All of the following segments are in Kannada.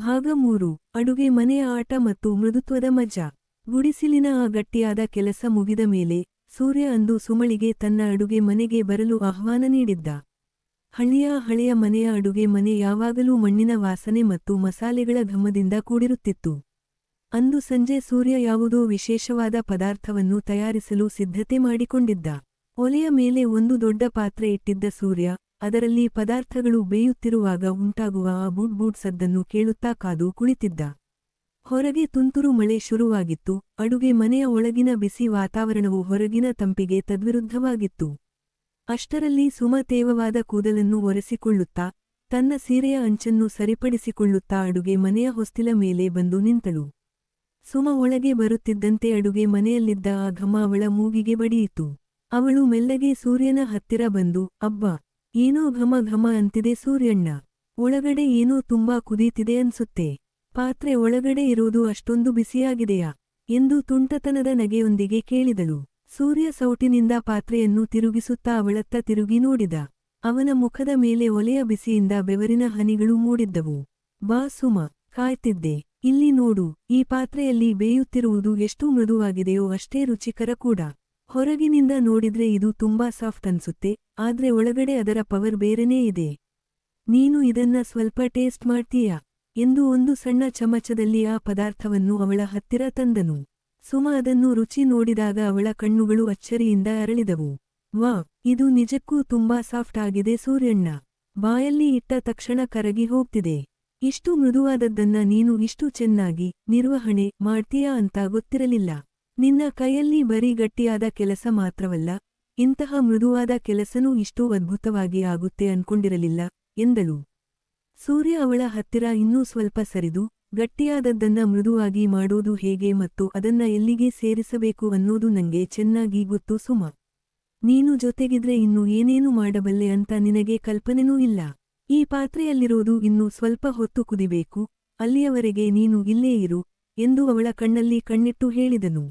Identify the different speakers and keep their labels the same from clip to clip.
Speaker 1: ಭಾಗ ಮೂರು ಅಡುಗೆ ಮನೆಯ ಆಟ ಮತ್ತು ಮೃದುತ್ವದ ಮಜಾ. ಗುಡಿಸಿಲಿನ ಆ ಗಟ್ಟಿಯಾದ ಕೆಲಸ ಮುಗಿದ ಮೇಲೆ ಸೂರ್ಯ ಅಂದು ಸುಮಳಿಗೆ ತನ್ನ ಅಡುಗೆ ಮನೆಗೆ ಬರಲು ಆಹ್ವಾನ ನೀಡಿದ್ದ. ಹಳ್ಳಿಯ ಹಳೆಯ ಮನೆಯ ಅಡುಗೆ ಮನೆ ಯಾವಾಗಲೂ ಮಣ್ಣಿನ ವಾಸನೆ ಮತ್ತು ಮಸಾಲೆಗಳ ಘಮದಿಂದ ಕೂಡಿರುತ್ತಿತ್ತು. ಅಂದು ಸಂಜೆ ಸೂರ್ಯ ಯಾವುದೋ ವಿಶೇಷವಾದ ಪದಾರ್ಥವನ್ನು ತಯಾರಿಸಲು ಸಿದ್ಧತೆ ಮಾಡಿಕೊಂಡಿದ್ದ. ಒಲೆಯ ಮೇಲೆ ಒಂದು ದೊಡ್ಡ ಪಾತ್ರೆ ಇಟ್ಟಿದ್ದ ಸೂರ್ಯ ಅದರಲ್ಲಿ ಪದಾರ್ಥಗಳು ಬೇಯುತ್ತಿರುವಾಗ ಉಂಟಾಗುವ ಆ ಬೂಡ್ ಸದ್ದನ್ನು ಕೇಳುತ್ತಾ ಕಾದು ಕುಳಿತಿದ್ದ. ಹೊರಗೆ ತುಂತುರು ಮಳೆ ಶುರುವಾಗಿತ್ತು. ಅಡುಗೆ ಮನೆಯ ಒಳಗಿನ ಬಿಸಿ ವಾತಾವರಣವು ಹೊರಗಿನ ತಂಪಿಗೆ ತದ್ವಿರುದ್ಧವಾಗಿತ್ತು. ಅಷ್ಟರಲ್ಲಿ ಸುಮತೇವವಾದ ಕೂದಲನ್ನು ಒರೆಸಿಕೊಳ್ಳುತ್ತಾ, ತನ್ನ ಸೀರೆಯ ಅಂಚನ್ನು ಸರಿಪಡಿಸಿಕೊಳ್ಳುತ್ತಾ ಅಡುಗೆ ಮನೆಯ ಹೊಸ್ತಿಲ ಮೇಲೆ ಬಂದು ನಿಂತಳು. ಸುಮ ಒಳಗೆ ಬರುತ್ತಿದ್ದಂತೆ ಅಡುಗೆ ಮನೆಯಲ್ಲಿದ್ದ ಆ ಘಮ ಅವಳ ಮೂಗಿಗೆ ಬಡಿಯಿತು. ಅವಳು ಮೆಲ್ಲಗೆ ಸೂರ್ಯನ ಹತ್ತಿರ ಬಂದು, ಅಬ್ಬಾ ಏನೋ ಘಮ ಘಮ ಅಂತಿದೆ ಸೂರ್ಯಣ್ಣ. ಒಳಗಡೆ ಏನೋ ತುಂಬಾ ಕುದೀತಿದೆ ಅನ್ಸುತ್ತೆ. ಪಾತ್ರೆ ಒಳಗಡೆ ಇರೋದು ಅಷ್ಟೊಂದು ಬಿಸಿಯಾಗಿದೆಯಾ? ಎಂದು ತುಂಟತನದ ನಗೆಯೊಂದಿಗೆ ಕೇಳಿದಳು. ಸೂರ್ಯ ಸೌಟಿನಿಂದ ಪಾತ್ರೆಯನ್ನು ತಿರುಗಿಸುತ್ತಾ ಅವಳತ್ತ ತಿರುಗಿ ನೋಡಿದ. ಅವನ ಮುಖದ ಮೇಲೆ ಒಲೆಯ ಬಿಸಿಯಿಂದ ಬೆವರಿನ ಹನಿಗಳು ಮೂಡಿದ್ದವು. ಬಾ ಸುಮ, ಕಾಯ್ತಿದ್ದೆ. ಇಲ್ಲಿ ನೋಡು, ಈ ಪಾತ್ರೆಯಲ್ಲಿ ಬೇಯುತ್ತಿರುವುದು ಎಷ್ಟು ಮೃದುವಾಗಿದೆಯೋ ಅಷ್ಟೇ ರುಚಿಕರ ಕೂಡ. ಹೊರಗಿನಿಂದ ನೋಡಿದ್ರೆ ಇದು ತುಂಬಾ ಸಾಫ್ಟ್ ಅನ್ಸುತ್ತೆ, ಆದ್ರೆ ಒಳಗಡೆ ಅದರ ಪವರ್ ಬೇರೆನೇ ಇದೆ. ನೀನು ಇದನ್ನ ಸ್ವಲ್ಪ ಟೇಸ್ಟ್ ಮಾಡ್ತೀಯಾ? ಎಂದು ಒಂದು ಸಣ್ಣ ಚಮಚದಲ್ಲಿ ಆ ಪದಾರ್ಥವನ್ನು ಅವಳ ಹತ್ತಿರ ತಂದನು. ಸುಮ ಅದನ್ನು ರುಚಿ ನೋಡಿದಾಗ ಅವಳ ಕಣ್ಣುಗಳು ಅಚ್ಚರಿಯಿಂದ ಅರಳಿದವು. ವಾ ಇದು ನಿಜಕ್ಕೂ ತುಂಬಾ ಸಾಫ್ಟ್ ಆಗಿದೆ ಸೂರ್ಯಣ್ಣ. ಬಾಯಲ್ಲಿ ಇಟ್ಟ ತಕ್ಷಣ ಕರಗಿ ಹೋಗ್ತಿದೆ. ಇಷ್ಟು ಮೃದುವಾದದ್ದನ್ನ ನೀನು ಇಷ್ಟು ಚೆನ್ನಾಗಿ ನಿರ್ವಹಣೆ ಮಾಡ್ತೀಯಾ ಅಂತ ಗೊತ್ತಿರಲಿಲ್ಲ. ನಿನ್ನ ಕೈಯಲ್ಲಿ ಬರೀ ಗಟ್ಟಿಯಾದ ಕೆಲಸ ಮಾತ್ರವಲ್ಲ, ಇಂತಹ ಮೃದುವಾದ ಕೆಲಸನೂ ಇಷ್ಟೂ ಅದ್ಭುತವಾಗಿ ಆಗುತ್ತೆ ಅನ್ಕೊಂಡಿರಲಿಲ್ಲ, ಎಂದಳು. ಸೂರ್ಯ ಅವಳ ಹತ್ತಿರ ಇನ್ನೂ ಸ್ವಲ್ಪ ಸರಿದು, ಗಟ್ಟಿಯಾದದ್ದನ್ನ ಮೃದುವಾಗಿ ಮಾಡೋದು ಹೇಗೆ ಮತ್ತು ಅದನ್ನ ಎಲ್ಲಿಗೆ ಸೇರಿಸಬೇಕು ಅನ್ನೋದು ನಂಗೆ ಚೆನ್ನಾಗಿ ಗೊತ್ತು ಸುಮ. ನೀನು ಜೊತೆಗಿದ್ರೆ ಇನ್ನು ಏನೇನು ಮಾಡಬಲ್ಲೆ ಅಂತ ನಿನಗೆ ಕಲ್ಪನೆನೂ ಇಲ್ಲ. ಈ ಪಾತ್ರೆಯಲ್ಲಿರೋದು ಇನ್ನು ಸ್ವಲ್ಪ ಹೊತ್ತು ಕುದಿಬೇಕು, ಅಲ್ಲಿಯವರೆಗೆ ನೀನು ಇಲ್ಲೇ ಇರು, ಎಂದು ಅವಳ ಕಣ್ಣಲ್ಲಿ ಕಣ್ಣಿಟ್ಟು ಹೇಳಿದನು.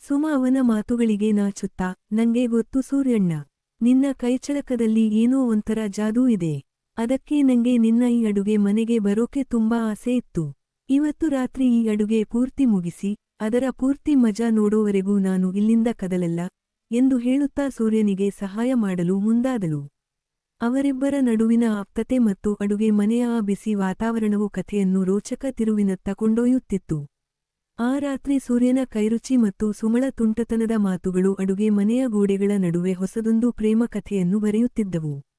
Speaker 1: ಸುಮ ಅವನ ಮಾತುಗಳಿಗೆ ನಾಚುತ್ತಾ, ನಂಗೆ ಗೊತ್ತು ಸೂರ್ಯಣ್ಣ, ನಿನ್ನ ಕೈಚಳಕದಲ್ಲಿ ಏನೋ ಒಂಥರ ಜಾದೂ ಇದೆ. ಅದಕ್ಕೆ ನಂಗೆ ನಿನ್ನ ಈ ಅಡುಗೆ ಮನೆಗೆ ಬರೋಕೆ ತುಂಬಾ ಆಸೆ ಇತ್ತು. ಇವತ್ತು ರಾತ್ರಿ ಈ ಅಡುಗೆ ಪೂರ್ತಿ ಮುಗಿಸಿ, ಅದರ ಪೂರ್ತಿ ಮಜಾ ನೋಡೋವರೆಗೂ ನಾನು ಇಲ್ಲಿಂದ ಕದಲಲ್ಲ, ಎಂದು ಹೇಳುತ್ತಾ ಸೂರ್ಯನಿಗೆ ಸಹಾಯ ಮಾಡಲು ಮುಂದಾದಳು. ಅವರಿಬ್ಬರ ನಡುವಿನ ಆಪ್ತತೆ ಮತ್ತು ಅಡುಗೆ ಮನೆಯ ಬಿಸಿ ವಾತಾವರಣವು ಕಥೆಯನ್ನು ರೋಚಕ ತಿರುವಿನತ್ತ ಕೊಂಡೊಯ್ಯುತ್ತಿತ್ತು. ಆ ರಾತ್ರಿ ಸೂರ್ಯನ ಕೈರುಚಿ ಮತ್ತು ಸುಮಳ ತುಂಟತನದ ಮಾತುಗಳು ಅಡುಗೆ ಮನೆಯ ಗೋಡೆಗಳ ನಡುವೆ ಹೊಸದೊಂದು ಪ್ರೇಮ ಕಥೆಯನ್ನು ಬರೆಯುತ್ತಿದ್ದವು.